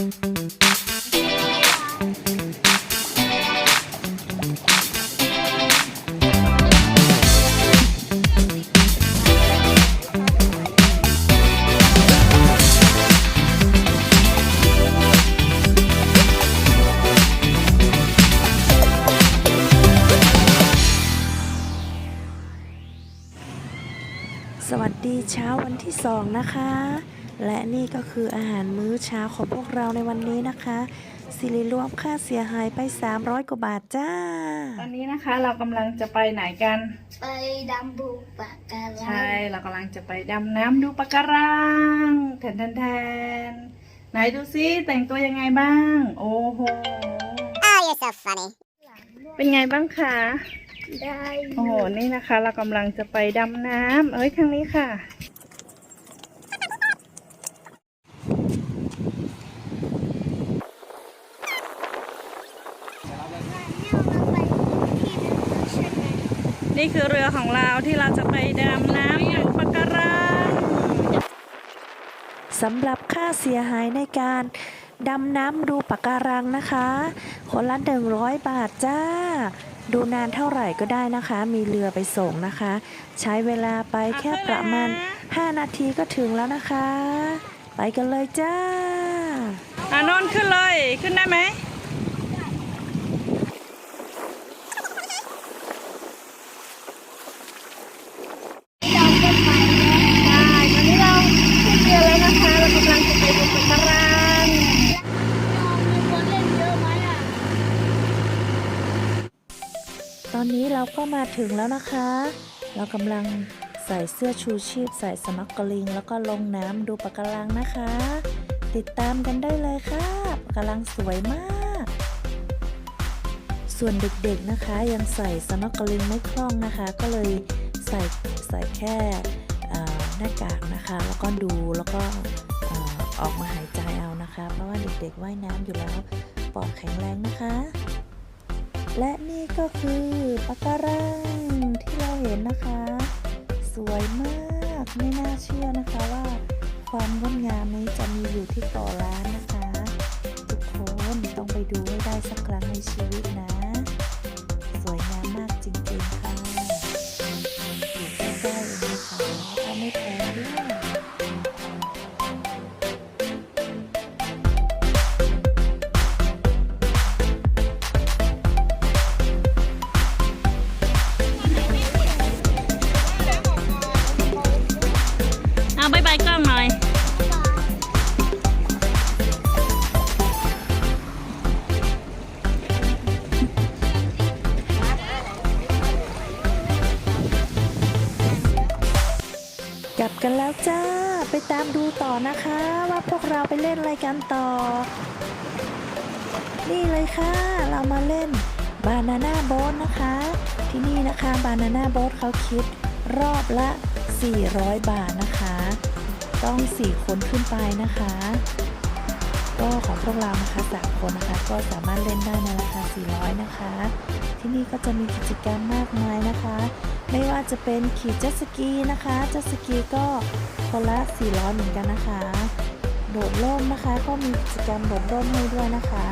สวัสดีเช้าวันที่สองนะคะ และนี่ก็คืออาหารมื้อเช้าของพวกเราในวันนี้นะคะสิริรวมค่าเสียหายไป 300 กว่าบาทจ้า ตอนนี้นะคะเรากำลังจะไปไหนกัน ไปดำบูปากกาลัง ใช่ เรากำลังจะไปดำน้ำดูปะการังแทนแทนแทนไหนดูซิแต่งตัวยังไงบ้าง โอ้โห Oh you're so funny เป็นไงบ้างคะ ได้ โอ้โห นี่นะคะ เรากำลังจะไปดำน้ำเอ้ยทางนี้ค่ะ นี่คือเรือของเราที่เราจะไปดำน้ำดูปะการังสำหรับค่าเสียหายในการดำน้ำดูปะการังนะคะ คนละ 100 บาทจ้า ดูนานเท่าไหร่ก็ได้นะคะ มีเรือไปส่งนะคะ ใช้เวลาไปแค่ประมาณ 5 นาทีก็ถึงแล้วนะคะ ไปกันเลยจ้าอะนนท์ขึ้นเลย ขึ้นได้ไหม เราก็ไปแล้ว ใช่ตอนนี้เราขึ้นเรือแล้วนะคะ เรากำลังจะไปดูปะการัง มีคนเล่นเยอะไหมอะ ตอนนี้ เราก็มาถึงแล้วนะคะ เรากำลังใส่เสื้อชูชีพ ใส่สน็อกเกลิง แล้วก็ลงน้ำดูปะการังนะคะ ติดตามกันได้เลยค่ะปะการังสวยมาก ส่วนเด็กๆนะคะยังใส่สน็อกเกลิงไม่คล่องนะคะ ก็เลยใส่ใส่แค่หน้ากากนะคะ แล้วก็ดูแล้วก็ออกมาหายใจเอานะคะ เพราะว่าเด็กๆว่ายน้ำอยู่แล้วปอดแข็งแรงนะคะ และนี่ก็คือปะการังที่เราเห็นนะคะ สวยมากไม่น่าเชื่อนะคะว่า ความงดงามนี้จะมีอยู่ที่เกาะล้านนะคะ ทุกคนต้องไปดูให้ได้สักครั้งในชีวิตนะ กันแล้วจ้า ไปตามดูต่อนะคะ ว่าพวกเราไปเล่นอะไรกันต่อ นี่เลยค่ะ เรามาเล่นบานาน่าโบ๊ทนะคะ ที่นี่นะคะบานาน่าโบ๊ทเขาคิดรอบละ 400 บาทนะคะ ต้อง 4 คนขึ้นไปนะคะ ก็ของพวกเรานะคะสามคนนะคะ ก็สามารถเล่นได้ในราคา 400 นะคะ ที่นี่ก็จะมีกิจกรรมมากมายนะคะ ไม่ว่าจะเป็นขี่เจ็ตสกีนะคะเจ็ตสกีก็คนละ 400 เหมือนกันนะคะ โดดร่มนะคะ ก็มีกิจกรรมโดดร่มให้ด้วยนะคะ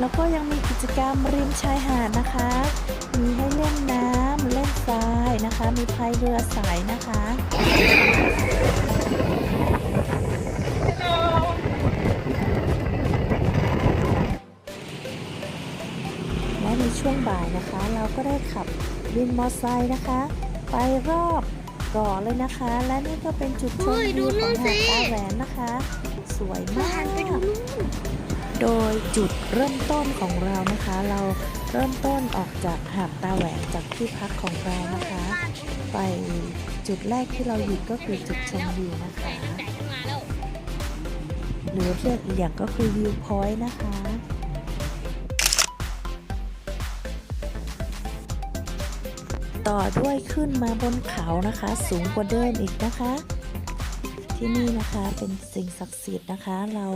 แล้วก็ยังมีกิจกรรมริมชายหาดนะคะ มีให้เล่นน้ำเล่นทรายนะคะ มีพายเรือสายนะคะ ช่วงบ่ายนะคะ เราก็ได้ขับวินมอเตอร์ไซค์นะคะ ไปรอบเกาะเลยนะคะ และนี่ก็เป็นจุดชมวิวของหาดตาแหวนนะคะ สวยมาก โดยจุดเริ่มต้นของเรานะคะ เราเริ่มต้นออกจากหาดตาแหวนจากที่พักของเรานะคะ ไปจุดแรกที่เราหยุดก็คือจุดชมวิวนะคะหรือเรียกอีกอย่างก็คือวิวพอยต์นะคะ ต่อด้วยขึ้นมาบนเขานะคะ สูงกว่าเดิมอีกนะคะ ที่นี่นะคะเป็นสิ่งศักดิ์สิทธิ์นะคะ เรา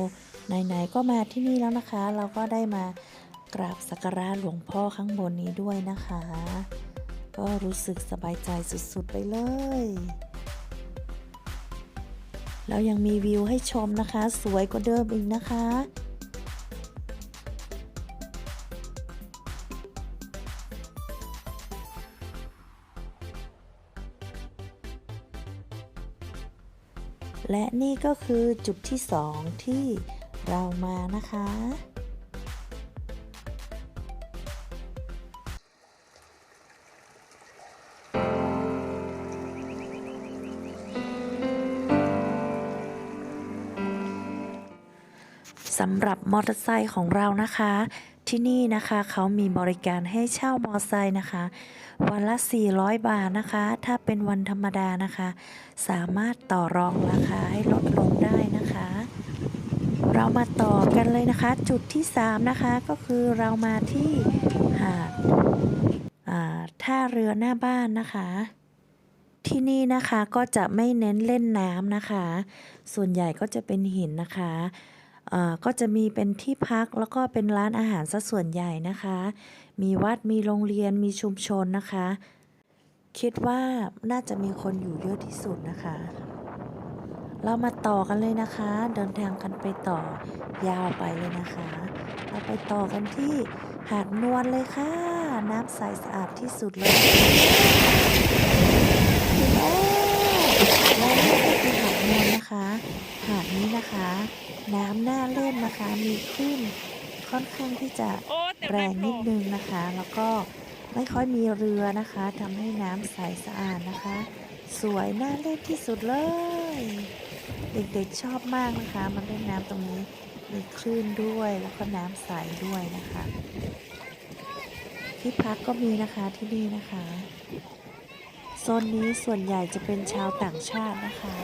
ไหนๆก็มาที่นี่แล้วนะคะ เราก็ได้มากราบสักการะหลวงพ่อข้างบนนี้ด้วยนะคะ ก็รู้สึกสบายใจสุดๆไปเลยแล้วยังมีวิวให้ชมนะคะ สวยกว่าเดิมอีกนะคะ และนี่ก็คือจุดที่สองที่เรามานะคะ สำหรับมอเตอร์ไซค์ของเรานะคะ ที่นี่นะคะเขามีบริการให้เช่ามอเตอร์ไซค์นะคะ วันละ 400 บาทนะคะ ถ้าเป็นวันธรรมดานะคะ สามารถต่อรองราคาให้ลดลงได้นะคะ เรามาต่อกันเลยนะคะ จุดที่ 3 นะคะก็คือเรามาที่หาดท่าเรือหน้าบ้านนะคะ ที่นี่นะคะก็จะไม่เน้นเล่นน้ำนะคะ ส่วนใหญ่ก็จะเป็นหินนะคะ ก็จะมีเป็นที่พักแล้วก็เป็นร้านอาหารซะส่วนใหญ่นะคะ มีวัดมีโรงเรียนมีชุมชนนะคะ คิดว่าน่าจะมีคนอยู่เยอะที่สุดนะคะ เรามาต่อกันเลยนะคะ เดินทางกันไปต่อยาวไปเลยนะคะ เราไปต่อกันที่หาดนวลเลยค่ะ น้ำใสสะอาดที่สุดเลยแล้วและนี่ก็คือหาดนวลนะคะ หาดนี้นะคะ น้ำน่าเล่นนะคะ มีคลื่นค่อนข้างที่จะแรงนิดนึงนะคะ แล้วก็ไม่ค่อยมีเรือนะคะทำให้น้ำใสสะอาดนะคะ สวยน่าเล่นที่สุดเลย เด็กๆชอบมากนะคะ มันเล่นน้ำตรงนี้มีคลื่นด้วยแล้วก็น้ำใสด้วยนะคะ ที่พักก็มีนะคะที่นี่นะคะโซนนี้ส่วนใหญ่จะเป็นชาวต่างชาตินะคะ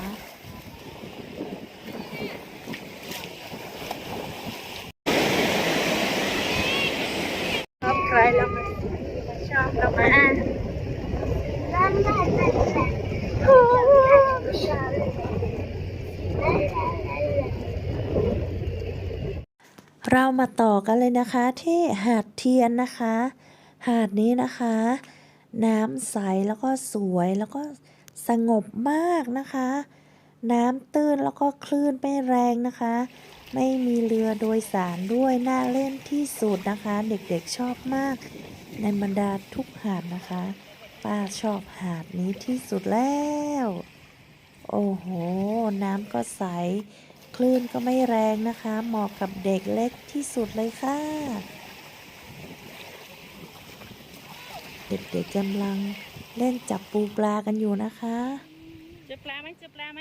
ชอบใครเรามาชอบเรามา เรามาต่อกันเลยนะคะที่หาดเทียนนะคะ หาดนี้นะคะ น้ำใสแล้วก็สวยแล้วก็สงบมากนะคะ น้ำตื้นแล้วก็คลื่นไม่แรงนะคะ ไม่มีเรือโดยสารด้วยน่าเล่นที่สุดนะคะ เด็กๆชอบมาก ในบรรดาทุกหาดนะคะ ป้าชอบหาดนี้ที่สุดแล้ว โอ้โห น้ำก็ใส ลื่นก็ไม่แรงนะคะ เหมาะกับเด็กเล็กที่สุดเลยค่ะ เด็กๆกำลังเล่นจับปูปลากันอยู่นะคะเจอปลาไหมเจอปลาไหม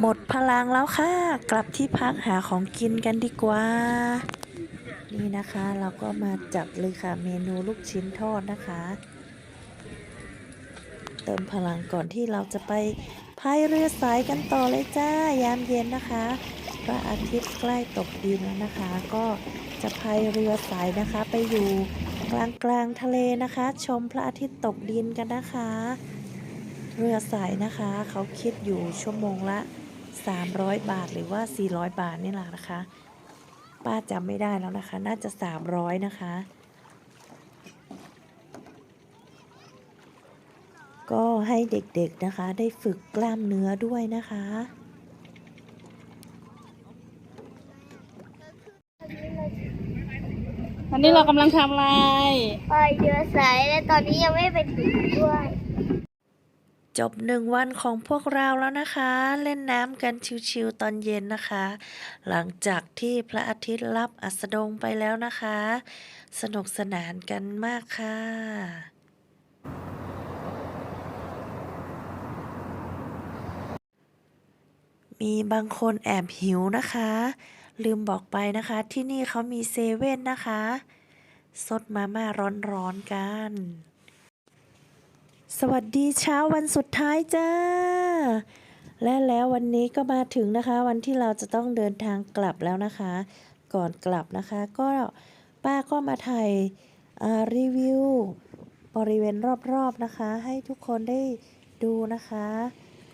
หมดพลังแล้วค่ะ กลับที่พักหาของกินกันดีกว่า นี่นะคะ เราก็มาจัดเลยค่ะ เมนูลูกชิ้นทอดนะคะ เติมพลังก่อนที่เราจะไปพายเรือสายกันต่อเลยจ้ายามเย็นนะคะพระอาทิตย์ใกล้ตกดินแล้วนะคะ ก็จะพายเรือสายนะคะ ไปอยู่กลางกลางทะเลนะคะ ชมพระอาทิตย์ตกดินกันนะคะ เรือสายนะคะ เขาคิดอยู่ชั่วโมงละ 300 บาทหรือว่า 400 บาทนี่แหละนะคะ ป้าจำไม่ได้แล้วนะคะ น่าจะ 300 นะคะ ก็ ให้เด็กๆนะคะ ได้ฝึกกล้ามเนื้อด้วยนะคะ ตอนนี้เรากำลังทำอะไรไปเรือสายและตอนนี้ยังไม่ไปถึงด้วย จบหนึ่งวันของพวกเราแล้วนะคะ เล่นน้ำกันชิวๆตอนเย็นนะคะ หลังจากที่พระอาทิตย์ลับอัสดงไปแล้วนะคะ สนุกสนานกันมากค่ะ มีบางคนแอบหิวนะคะ ลืมบอกไปนะคะ ที่นี่เขามีเซเว่นนะคะซดมาม่าร้อนๆกัน สวัสดีเช้าวันสุดท้ายจ้า และแล้ววันนี้ก็มาถึงนะคะ วันที่เราจะต้องเดินทางกลับแล้วนะคะ ก่อนกลับนะคะ ก็ป้าก็มาถ่ายรีวิว บริเวณรอบๆนะคะ ให้ทุกคนได้ดูนะคะ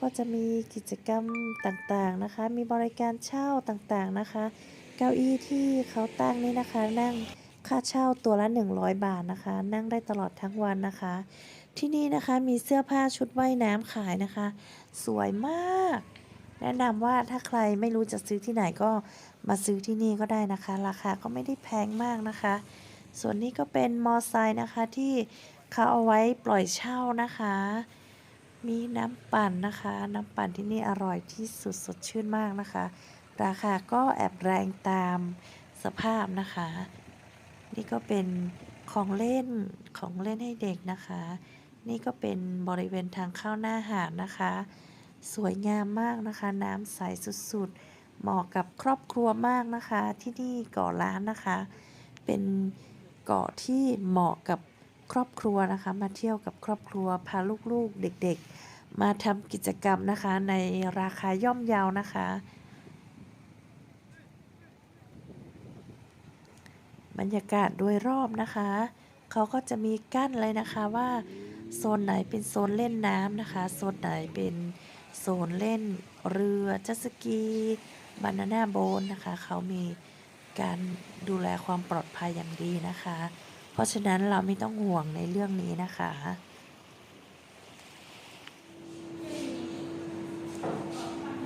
ก็จะมีกิจกรรมต่างๆนะคะ มีบริการเช่าต่างๆนะคะ เก้าอี้ที่เขาตั้งนี่นะคะ นั่งค่าเช่าตัวละ 100 บาทนะคะ นั่งได้ตลอดทั้งวันนะคะ ที่นี่นะคะมีเสื้อผ้าชุดว่ายน้ำขายนะคะ สวยมาก แนะนำว่าถ้าใครไม่รู้จะซื้อที่ไหนก็มาซื้อที่นี่ก็ได้นะคะ ราคาก็ไม่ได้แพงมากนะคะ ส่วนนี้ก็เป็นมอไซค์นะคะที่เขาเอาไว้ปล่อยเช่านะคะ มีน้ำปั่นนะคะ น้ำปั่นที่นี่อร่อยที่สุดสดชื่นมากนะคะ ราคาก็แอบแรงตามสภาพนะคะ นี่ก็เป็นของเล่นของเล่นให้เด็กนะคะ นี่ก็เป็นบริเวณทางเข้าหน้าหาดนะคะ สวยงามมากนะคะ น้ำใสสุดๆ เหมาะกับครอบครัวมากนะคะ ที่นี่เกาะล้านนะคะ เป็นเกาะที่เหมาะกับ ครอบครัวนะคะ มาเที่ยวกับครอบครัวพาลูกๆเด็กๆ มาทำกิจกรรมนะคะ ในราคาย่อมเยาวนะคะ บรรยากาศโดยรอบนะคะ เขาก็จะมีกั้นเลยนะคะว่าโซนไหนเป็นโซนเล่นน้ำนะคะ โซนไหนเป็นโซนเล่นเรือจัสกีบานาน่าโบนนะคะ เขามีการดูแลความปลอดภัยอย่างดีนะคะ เพราะฉะนั้นเราไม่ต้องห่วงในเรื่องนี้นะคะ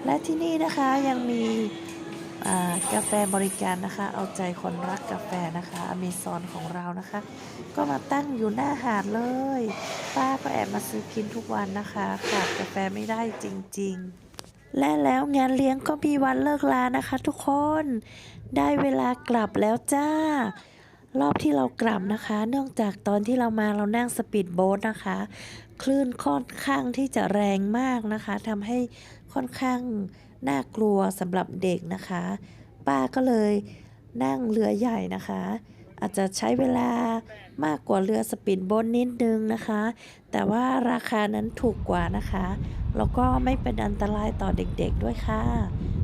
และที่นี่นะคะยังมีกาแฟบริการนะคะ เอาใจคนรักกาแฟนะคะอเมซอนของเรานะคะ ก็มาตั้งอยู่หน้าหาดเลย ป้าก็แอบมาซื้อกินทุกวันนะคะขาดกาแฟไม่ได้จริงๆ และแล้วงานเลี้ยงก็มีวันเลิกลานะคะทุกคนได้เวลากลับแล้วจ้า รอบที่เรากลับนะคะ เนื่องจากตอนที่เรามาเรานั่งสปีดโบ๊ทนะคะ คลื่นค่อนข้างที่จะแรงมากนะคะทำให้ค่อนข้างน่ากลัวสำหรับเด็กนะคะ ป้าก็เลยนั่งเรือใหญ่นะคะ อาจจะใช้เวลามากกว่าเรือสปีดโบ๊ทนิดนึงนะคะ แต่ว่าราคานั้นถูกกว่านะคะ แล้วก็ไม่เป็นอันตรายต่อเด็กๆด้วยค่ะ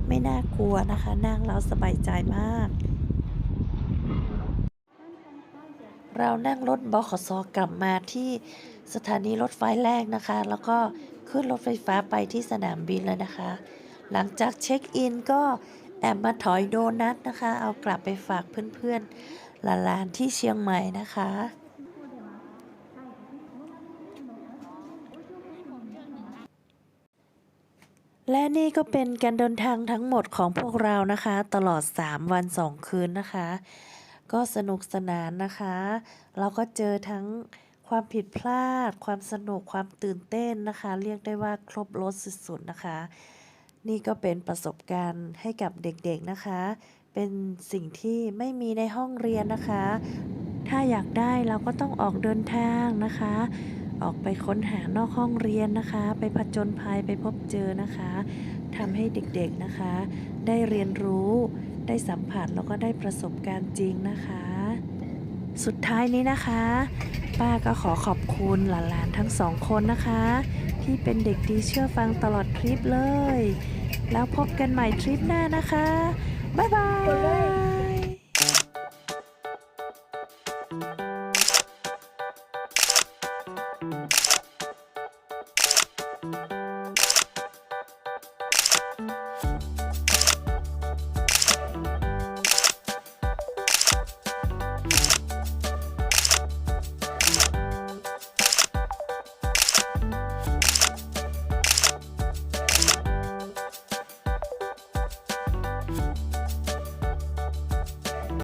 ไม่น่ากลัวนะคะ นั่งแล้วสบายใจมาก เรานั่งรถบขสกลับมาที่สถานีรถไฟแรกนะคะ แล้วก็ขึ้นรถไฟฟ้าไปที่สนามบินเลยนะคะ หลังจากเช็คอินก็แอบมาถอยโดนัทนะคะ เอากลับไปฝากเพื่อนๆหลานๆที่เชียงใหม่นะคะและนี่ก็เป็นการเดินทางทั้งหมดของพวกเรานะคะ ตลอด 3 วัน 2 คืนนะคะ ก็สนุกสนานนะคะ เราก็เจอทั้งความผิดพลาด ความสนุกความตื่นเต้นนะคะ เรียกได้ว่าครบรสสุดๆนะคะ นี่ก็เป็นประสบการณ์ให้กับเด็กๆนะคะ เป็นสิ่งที่ไม่มีในห้องเรียนนะคะ ถ้าอยากได้เราก็ต้องออกเดินทางนะคะ ออกไปค้นหานอกห้องเรียนนะคะ ไปผจญภัยไปพบเจอนะคะทำให้เด็กๆนะคะ ได้เรียนรู้ได้สัมผัสแล้วก็ได้ประสบการณ์จริงนะคะ สุดท้ายนี้นะคะ ป้าก็ขอขอบคุณหลานๆทั้งสองคนนะคะ ที่เป็นเด็กดีเชื่อฟังตลอดทริปเลย แล้วพบกันใหม่ทริปหน้านะคะ บ๊ายบาย you